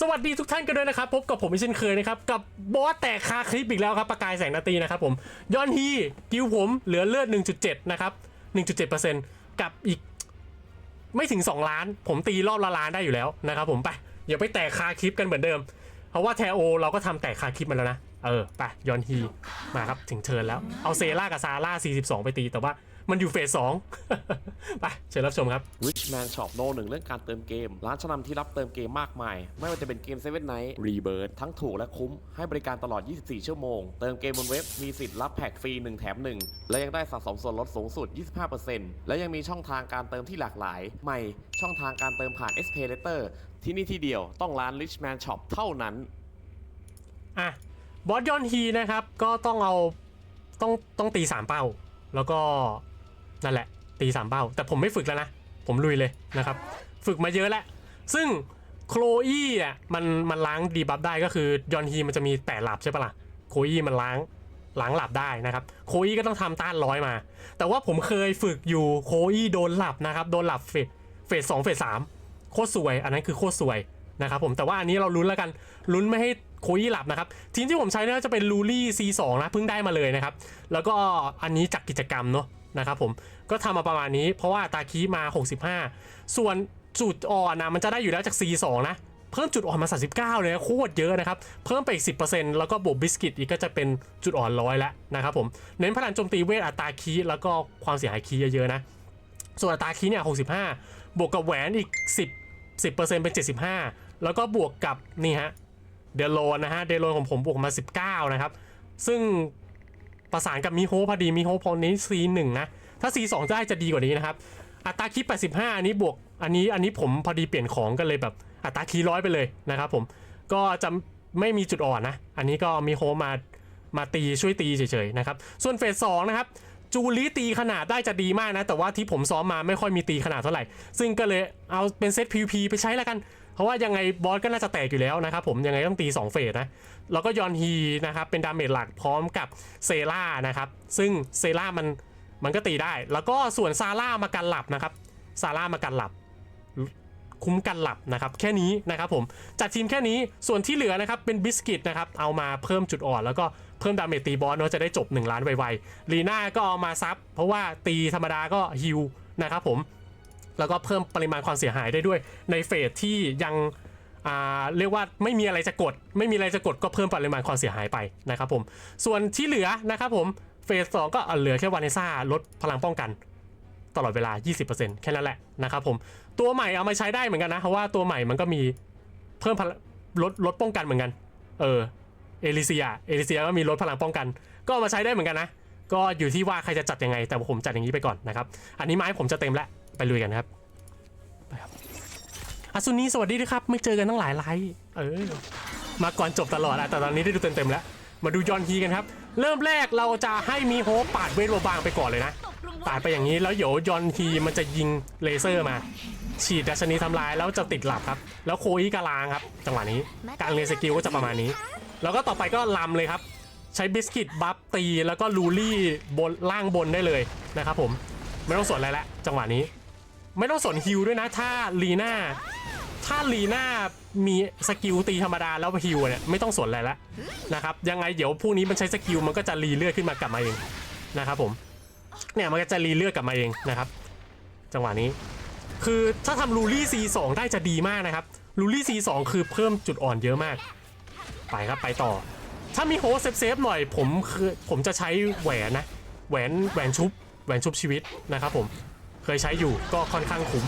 สวัสดีทุกท่านกันด้วยนะครับพบกับผมอีกเช่นเคยนะครับกับบอสแตกคาคลิปอีกแล้วครับประกายแสงนาตีนะครับผมย้อนฮีกิวผมเหลือเลือด 1.7 นะครับ 1.7%กับอีกไม่ถึง 2 ล้าน ผมตีรอบละล้านได้อยู่แล้วนะครับผมไปอย่าไปแตกคาคลิปกันเหมือนเดิม เพราะว่าแทโอเราก็ทำแตกคาคลิปมาแล้วนะ เออไปย้อนฮีมาครับถึงเทิร์นแล้ว เอาเซล่ากับซาร่า42 ไปตี แต่ว่ามันอยู่เฟสสองไปเชิญรับชมครับ Richman Shop โนหนึ่งเรื่องการเติมเกม ร้านชั้นนำที่รับเติมเกมมากมาย ไม่ว่าจะเป็นเกม Seven Night Rebirth ทั้งถูกและคุ้ม ให้บริการตลอด 24 ชั่วโมง เติมเกมบนเว็บ มีสิทธิ์รับแพ็กฟรี 1 แถม 1 และยังได้สะสมส่วนลดสูงสุด 25%และยังมีช่องทางการเติมที่หลากหลาย ใหม่ ช่องทางการเติมผ่าน s p a y Later ที่นี่ที่เดียวต้องร้าน Richman Shop เท่านั้นอะ บอสยอนฮีนะครับ ก็ต้องเอาต้องต้องตีสามเป้า แล้วก็นั่นแหละ ตีสามเป้า แต่ผมไม่ฝึกแล้วนะ ผมลุยเลยนะครับ ฝึกมาเยอะแล้ว ซึ่งโคลอี้อะมันมันล้างดีบัฟได้ก็คือยอนฮีมันจะมีแปดหลับใช่ปะล่ะโคลอี้มันล้างล้างหลับได้นะครับ โคลอี้ก็ต้องทำต้านร้อยมา แต่ว่าผมเคยฝึกอยู่โคลอี้โดนหลับนะครับ โดนหลับเฟสเฟสสองเฟสสามโคตรสวย อันนั้นคือโคตรสวยนะครับผมแต่ว่าอันนี้เราลุ้นแล้วกันลุ้นไม่ให้ โคอี้หลับนะครับทีมที่ผมใช้เนี่ยจะเป็นลูลี่ C2 นะเพิ่งได้มาเลยนะครับ แล้วก็อันนี้จากกิจกรรมเนาะนะครับผมก็ทำมาประมาณนี้เพราะว่าตาคีมา 65 ส่วนจุดอ่อนนะมันจะได้อยู่แล้วจาก C2 นะ เพิ่มจุดอ่อนมา 39 เลยนะโคตรเยอะนะครับ เพิ่มไปอีก 10%แล้วก็บวกบิสกิตอีกก็จะเป็นจุดอ่อนร้อยแล้วนะครับผมเน้นพลังโจมตีเวทอัตราคีแล้วก็ความเสียหายคีเยอะๆนะ ส่วนอัตราคีเนี่ย 65 บวกกับแหวนอีก 10 10%เป็น 75 แล้วก็บวกกับนี่ฮะ เดโลนะฮะ เดโลนของผมบวกมา 19 นะครับ ซึ่งประสานกับมิโฮพอดีมิโฮพอนี้ C1 นะ ถ้า C2 ได้จะดีกว่านี้นะครับ อัตราคี85 อันนี้บวก อันนี้ อันนี้ผมพอดีเปลี่ยนของกันเลยแบบ อัตราคีร้อยไปเลยนะครับผม ก็จะไม่มีจุดอ่อนนะ อันนี้ก็มิโฮมา มาตีช่วยตีเฉยๆนะครับ ส่วนเฟสสองนะครับจูลีตีขนาดได้จะดีมากนะ แต่ว่าที่ผมซ้อมมาไม่ค่อยมีตีขนาดเท่าไหร่ ซึ่งก็เลยเอาเป็นเซต PVP ไปใช้แล้วกัน เพราะว่ายังไงบอสก็น่าจะแตกอยู่แล้วนะครับผมยังไงต้องตี 2 เฟสนะ แล้วก็ยอนฮีนะครับเป็นดาเมจหลักพร้อมกับเซล่านะครับซึ่งเซล่ามันมันก็ตีได้ แล้วก็ส่วนซาร่ามากันหลับนะครับซาร่ามากันหลับคุ้มกันหลับนะครับแค่นี้นะครับผมจัดทีมแค่นี้ส่วนที่เหลือนะครับเป็นบิสกิตนะครับเอามาเพิ่มจุดอ่อน แล้วก็เพิ่มดาเมจตีบอสเนาะจะได้จบ 1 ล้านไวๆลีน่าก็เอามาซับเพราะว่าตีธรรมดาก็ฮิวนะครับผม แล้วก็เพิ่มปริมาณความเสียหายได้ด้วย ในเฟสที่ยังเรียกว่าไม่มีอะไรจะกด ไม่มีอะไรจะกดก็เพิ่มปริมาณความเสียหายไปนะครับผมส่วนที่เหลือนะครับผมเฟสสองก็เหลือแค่วานิซ่าลดพลังป้องกัน ตลอดเวลา 20%แค่นั้นแหละนะครับผมตัวใหม่เอามาใช้ได้เหมือนกันนะเพราะว่าตัวใหม่มันก็มีเพิ่มพลังลดลดป้องกันเหมือนกัน เออเอลิเซียเอลิเซียก็มีลดพลังป้องกัน ก็เอามาใช้ได้เหมือนกันนะ ก็อยู่ที่ว่าใครจะจัดยังไง แต่ผมจัดอย่างนี้ไปก่อนนะครับ อันนี้ไม้ผมจะเต็มแล้ว ไปลุยกันครับไปครับอาซุนีสวัสดีด้วยครับ ไม่เจอกันตั้งหลายไลฟ์เออ มาก่อนจบตลอดอะแต่ตอนนี้ได้ดูเต็มๆแล้ว มาดูยอนฮีกันครับ เริ่มแรกเราจะให้มีโฮปปาดเวทโบบางไปก่อนเลยนะปาดไปอย่างนี้แล้วเดี๋ยวยอนฮีมันจะยิงเลเซอร์มา ฉีดดัชนีทำลายแล้วจะติดหลับครับ แล้วโคอีกาลางครับ จังหวะนี้การเรียนสกิลก็จะประมาณนี้ แล้วก็ต่อไปก็ลำเลยครับ ใช้บิสกิตบัฟตีแล้วก็ลูลี่บนล่างบนได้เลยนะครับผมไม่ต้องสนอะไรละจังหวะนี้ ไม่ต้องสนฮิวด้วยนะ ถ้าลีน่าถ้าลีน่ามีสกิลตีธรรมดาแล้วฮิวเนี่ยไม่ต้องสนอะไรละนะครับยังไงเดี๋ยวพวกนี้มันใช้สกิลมันก็จะรีเลือดขึ้นมากลับมาเองนะครับผมเนี่ยมันก็จะรีเลือดกลับมาเองนะครับ จังหวะนี้ คือถ้าทำลูลี่ C2 ได้จะดีมากนะครับลูลี่ C2 คือเพิ่มจุดอ่อนเยอะมาก ไปครับไปต่อ ถ้ามีโฮสเซฟๆหน่อยผมคือผมจะใช้แหวนนะแหวนแหวนชุบแหวนชุบชีวิตนะครับผม เคยใช้อยู่ก็ค่อนข้างคุ้ม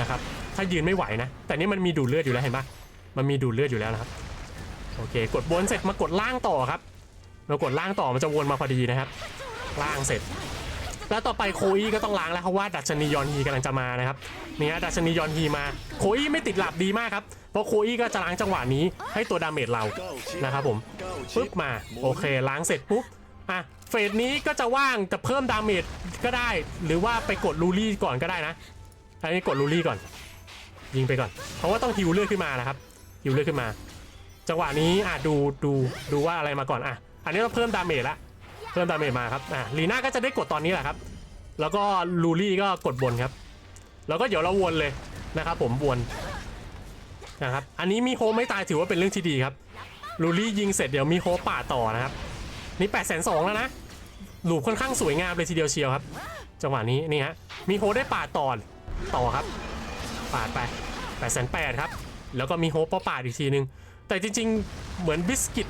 นะครับ ถ้ายืนไม่ไหวนะ แต่นี่มันมีดูดเลือดอยู่แล้วเห็นปะมันมีดูดเลือดอยู่แล้วนะครับ โอเค กดบนเสร็จมากดล่างต่อครับเรากดล่างต่อมันจะวนมาพอดีนะครับ ล่างเสร็จ แล้วต่อไปโคอี้ก็ต้องล้างแล้วเพราะว่าดัชนียอนฮีกำลังจะมานะครับเนี่ฮะดัชนียอนฮีมาโคอี้ไม่ติดหลับดีมากครับเพราะโคอี้ก็จะล้างจังหวะนี้ให้ตัวดาเมจเรานะครับผมปึ๊บมาโอเคล้างเสร็จปุ๊บ อะเฟสนี้ก็จะว่างจะเพิ่มดาเมจก็ได้ หรือว่าไปกดลูลี่ก่อนก็ได้นะ อันนี้กดลูลี่ก่อน ยิงไปก่อน เพราะว่าต้องฮิวเลือดขึ้นมานะครับฮิวเลือดขึ้นมา จังหวะนี้อะดูดูดูว่าอะไรมาก่อนอะ อันนี้เราเพิ่มดาเมจละเพิ่มดาเมจมาครับอะลีน่าก็จะได้กดตอนนี้แหละครับ แล้วก็ลูลี่ก็กดบนครับ แล้วก็เดี๋ยวเราวนเลยนะครับผมวนนะครับ อันนี้มีโฮไม่ตายถือว่าเป็นเรื่องที่ดีครับลูรี่ยิงเสร็จเดี๋ยวมีโฮป่าต่อนะครับ นี่8ปดแสนสองแล้วนะหลูปค่อนข้างสวยงามเลยทีเดียวเชียวครับ จังหวะนี้นี่ฮะมีโฮได้ป่าดต่อต่อครับ ปาดไป8ปดแสนแปดครับ แล้วก็มีโฮปปาดอีกทีนึง แต่จริงๆเหมือนบิสกิต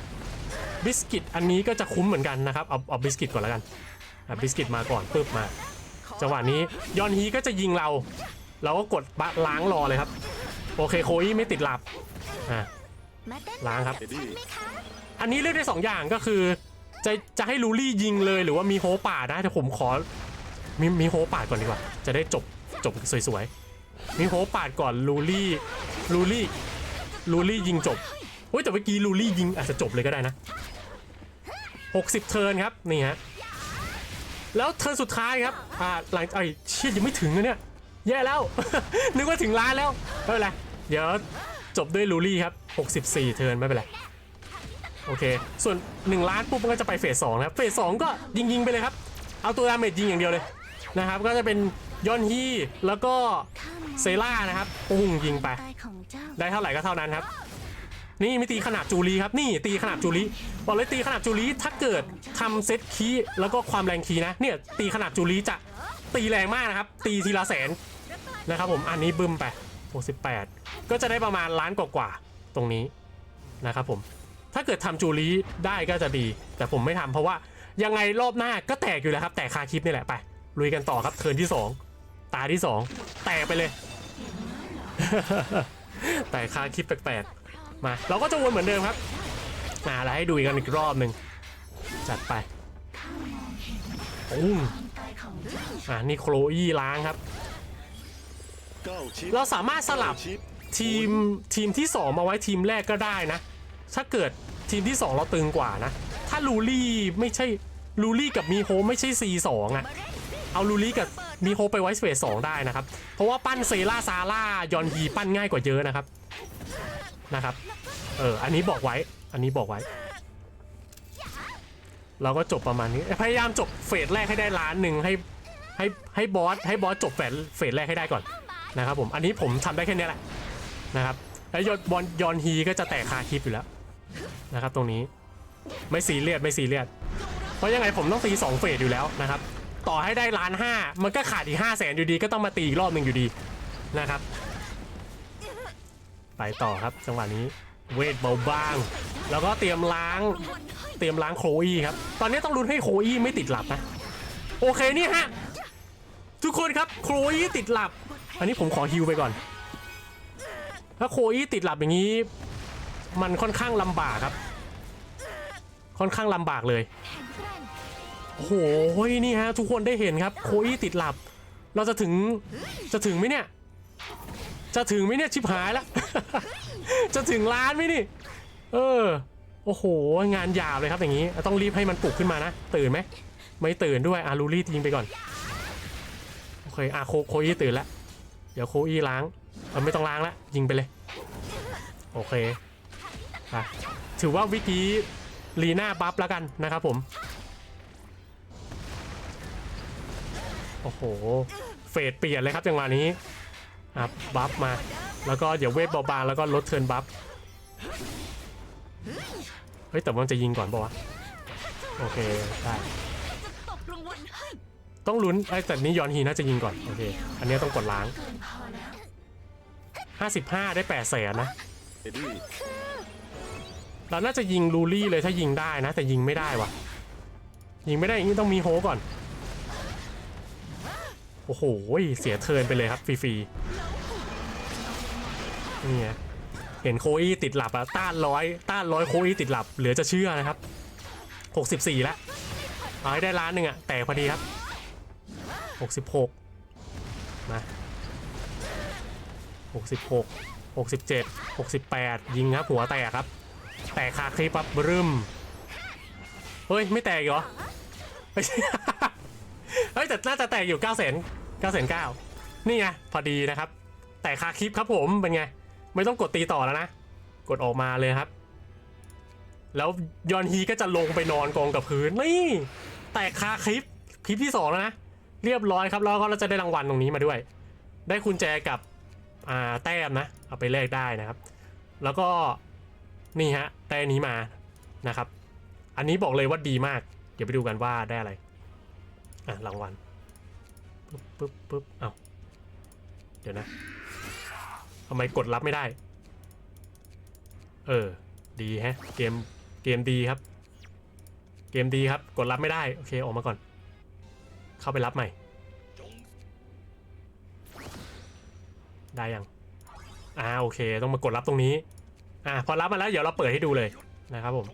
บิสกิตอันนี้ก็จะคุ้มเหมือนกันนะครับเอาเอาบิสกิตก่อนแล้วกันอะบิสกิตมาก่อนปึ๊บมา จังหวะนี้ยอนฮีก็จะยิงเรา เราก็กดบะล้างรอเลยครับ โอเคโคอี้ไม่ติดหลับอะมาเต้นล้างครับกัฉันไหมคะอันนี้เลือกได้สองอย่างก็คือ จะจะให้ลูลี่ยิงเลยหรือว่ามีโฮป่าดนะแต่ผมขอมีมีโฮป่าก่อนดีกว่า จะได้จบจบสวยๆมีโฮป่าก่อนลูลี่ลูลี่ลูลี่ยิงจบเฮ้ยแต่เมื่อกี้ลูลี่ยิงอาจจะจบเลยก็ได้นะ 60 เทิร์นครับนี่ฮะแล้วเทิร์นสุดท้ายครับอ่าหลังไอ้เชี่ยยังไม่ถึงนะเนี่ยแย่แล้ว นึกว่าถึงล้านแล้วไม่เป็นไรเดี๋ยวจบด้วยลูลี่ครับ 64 เทิร์นไม่เป็นไร โอเค ส่วน 1 ล้านปุ๊บมันก็จะไปเฟสสองนะครับ เฟสสองก็ยิงยิงไปเลยครับ เอาตัวดาเมจยิงอย่างเดียวเลยนะครับ ก็จะเป็นยอนฮีแล้วก็เซล่านะครับปุ้งยิงไป ได้เท่าไหร่ก็เท่านั้นครับ นี่มีตีขนาบจูรีครับ นี่ตีขนาบจูรีบอกเลยตีขนาบจูรีถ้าเกิดทำเซตคีย์แล้วก็ความแรงคีย์นะ เนี่ยตีขนาบจูรีจะตีแรงมากนะครับ ตีทีละแสนนะครับผมอันนี้บึ้มไป68ก็จะได้ประมาณล้านกว่าๆตรงนี้นะครับผม ถ้าเกิดทำจูรีได้ก็จะดี แต่ผมไม่ทำเพราะว่ายังไงรอบหน้าก็แตกอยู่แล้วครับ แตกคาคลิปนี่แหละไปลุยกันต่อครับเทิร์นที่ 2 ตาที่ 2 แตกไปเลย แต่คาคลิปแปลกๆมา เราก็จะวนเหมือนเดิมครับมาแล้วให้ดูกันอีกรอบหนึ่งจัดไปปุ้งกายของเจ้าอ่านี่โคลอี้ล้างครับ เราสามารถสลับทีมทีมที่ 2 มาไว้ทีมแรกก็ได้นะ ถ้าเกิดทีมที่ 2 เราตึงกว่านะ ถ้าลูลี่ไม่ใช่ลูลี่กับมีโฮไม่ใช่ C2 อะ เอาลูลี่กับมีโฮไปไว้สเปซสองได้นะครับ เพราะว่าปั้นเซล่าซาร่ายอนฮีปั้นง่ายกว่าเยอะนะครับ นะครับ เออ อันนี้บอกไว้ อันนี้บอกไว้ เราก็จบประมาณนี้ พยายามจบเฟสแรกให้ได้ล้านหนึ่งให้ให้ให้บอสให้บอสจบเฟสเฟสแรกให้ได้ก่อนนะครับผม อันนี้ผมทำได้แค่นี้แหละนะครับ แล้วยอนบอลยอนฮีก็จะแตกคาคลิปอยู่แล้ว นะครับตรงนี้ไม่ซีเรียสไม่ซีเรียสเพราะยังไงผมต้องตี2เฟสอยู่แล้วนะครับ ต่อให้ได้ล้านห้ามันก็ขาดอีกห้าแสนอยู่ดีก็ต้องมาตีอีกรอบหนึ่งอยู่ดีนะครับ ไปต่อครับจังหวะนี้เวทเบาบาง แล้วก็เตรียมล้าง เตรียมล้างโคอีครับ ตอนนี้ต้องลุ้นให้โคอีไม่ติดหลับนะ โอเคนี่ฮะ ทุกคนครับโคอีติดหลับ อันนี้ผมขอฮิวไปก่อน ถ้าโคอีติดหลับอย่างนี้ มันค่อนข้างลำบากครับ ค่อนข้างลำบากเลยโอ้โหนี่ฮะ ทุกคนได้เห็นครับ โคอี้ติดหลับ เราจะถึงจะถึงไหมเนี่ย จะถึงไหมเนี่ยชิบหายแล้วจะถึงล้านไหมนี่ เออ โอ้โห งานหยาบเลยครับอย่างนี้ ต้องรีบให้มันปลุกขึ้นมานะ ตื่นไหม ไม่ตื่นด้วยอารูรี่ยิงไปก่อน โอเคอะโคโคอี้ตื่นแล้วเดี๋ยวโคอี้ล้างเออไม่ต้องล้างละ ยิงไปเลย โอเค อะถือว่าวิกีลีน่าบัฟแล้วกันนะครับผม โอ้โห เฟดเปลี่ยนเลยครับจังหวะนี้อะบัฟมา แล้วก็เดี๋ยวเวทเบาบางแล้วก็ลดเทิร์นบัฟ เฮ้ยแต่ว่าจะยิงก่อนปะวะ โอเค ได้ ต้องลุ้นไอ้แต่นี่ยอนฮีน่าจะยิงก่อน โอเค อันนี้ต้องกดล้างเกินพอแล้ว55 ได้8แสนนะ เราน่าจะยิงลูลี่เลยถ้ายิงได้นะ แต่ยิงไม่ได้วะยิงไม่ได้อย่างนี้ต้องมีโฮก่อน โอ้โหเสียเทินไปเลยครับฟรีๆนี่ไงเห็นโคอี้ติดหลับอะต้านร้อยต้านร้อยโคอี้ติดหลับเหลือจะเชื่อนะครับ 64แล้วเอาให้ได้ล้านหนึ่งอะแต่พอดีครับ 66มา66 67 68 ยิงครับหัวแตกครับ แตกคาคลิปปั๊บรึมเฮ้ย ไม่แตกเหรอเฮ้ยแต่น่าจะแตกอยู่9 0 0 0 0 9 9 0 0นี่ไงพอดีนะครับ แตกคาคลิปครับผมเป็นไง ไม่ต้องกดตีต่อแล้วนะ กดออกมาเลยครับ แล้วยอนฮีก็จะลงไปนอนกองกับพื้นนี่แตกคาคลิปคลิปที่2แล้วนะเรียบร้อยครับแล้วก็เราจะได้รางวัลตรงนี้มาด้วย ได้กุญแจกับอาแต้มนะ เอาไปแลกได้นะครับ แล้วก็ นี่ฮะได้อันนี้มานะครับ อันนี้บอกเลยว่าดีมาก เดี๋ยวไปดูกันว่าได้อะไร อะรางวัลปึ๊บปึ๊บปึ๊บเอ้าเดี๋ยวนะทำไมกดรับไม่ได้ เออ ดีฮะ เกม เกมดีครับ เกมดีครับ กดรับไม่ได้ โอเค ออกมาก่อน เข้าไปรับใหม่ ได้ยัง อ่า โอเค ต้องมากดรับตรงนี้ อ่าพอรับมาแล้วเดี๋ยวเราเปิดให้ดูเลยนะครับผม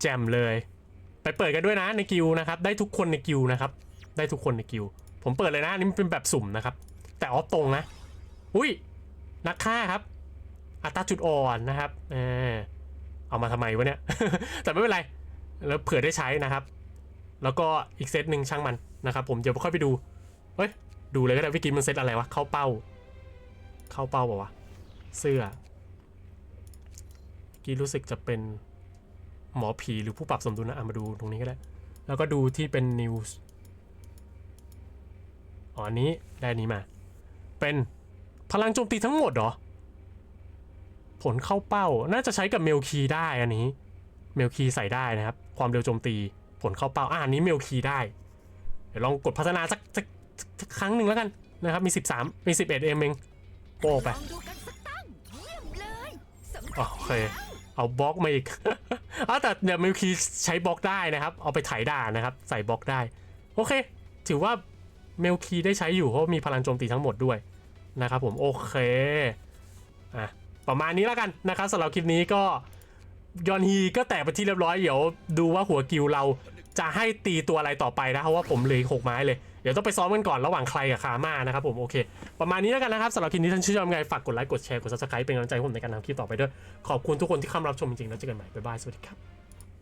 แจมเลย ไปเปิดกันด้วยนะในกิวนะครับ ได้ทุกคนในกิวนะครับ ได้ทุกคนในกิว ผมเปิดเลยนะอันนี่มันเป็นแบบสุ่มนะครับ แต่ออฟตรงนะ อุ้ยนักฆ่าครับ อัตราจุดอ่อนนะครับเออเอามาทำไมวะเนี่ย แต่ไม่เป็นไร แล้วเผื่อได้ใช้นะครับ แล้วก็อีกเซตหนึ่งช่างมันนะครับผมเดี๋ยวค่อยไปดูเฮ้ยดูเลยก็ได้วิกิมันเซตอะไรวะเข้าเป้า เข้าเป้าเปล่าวะ เสื้อ กี้รู้สึกจะเป็นหมอผีหรือผู้ปรับสมดุลนะมาดูตรงนี้ก็ได้ แล้วก็ดูที่เป็นนิวส์อ๋ออันนี้ได้นี้มา เป็นพลังโจมตีทั้งหมดเหรอ ผลเข้าเป้า น่าจะใช้กับเมลคีได้อันนี้ เมลคีใส่ได้นะครับ ความเร็วโจมตี ผลเข้าเป้า อ่านนี้เมลคีได้ เดี๋ยวลองกดพัฒนาสักสักสักสักครั้งหนึ่งแล้วกันนะครับ มี 13 มี 11เอ็มเองโป้ไป โอเค เอาบล็อกมาอีกอ้าแต่เดี๋ยวมิวคีใช้บล็อกได้นะครับ เอาไปไถด่านะครับ ใส่บล็อกได้ โอเค ถือว่าเมลคีได้ใช้อยู่เพราะมีพลังโจมตีทั้งหมดด้วยนะครับผมโอเคอะประมาณนี้แล้วกันนะครับสำหรับคลิปนี้ก็ยอนฮีก็แตกไปที่เรียบร้อย เดี๋ยวดูว่าหัวกิวเรา จะให้ตีตัวอะไรต่อไปนะเพราะว่าผมเหลืออกหกไม้เลย เดี๋ยวต้องไปซ้อมกันก่อนระหว่างใครกับคาม่านะครับผมโอเค ประมาณนี้แล้วกันนะครับสำหรับคลิปนี้ท่านชื่นชอบไงฝากกดไลค์กดแชร์กดซับสไครป์เป็นกำลังใจให้ผมในการทำคลิปต่อไปด้วย ขอบคุณทุกคนที่เข้ามารับชมจริงๆแล้วเจอกันใหม่บ๊ายบายสวัสดีครับ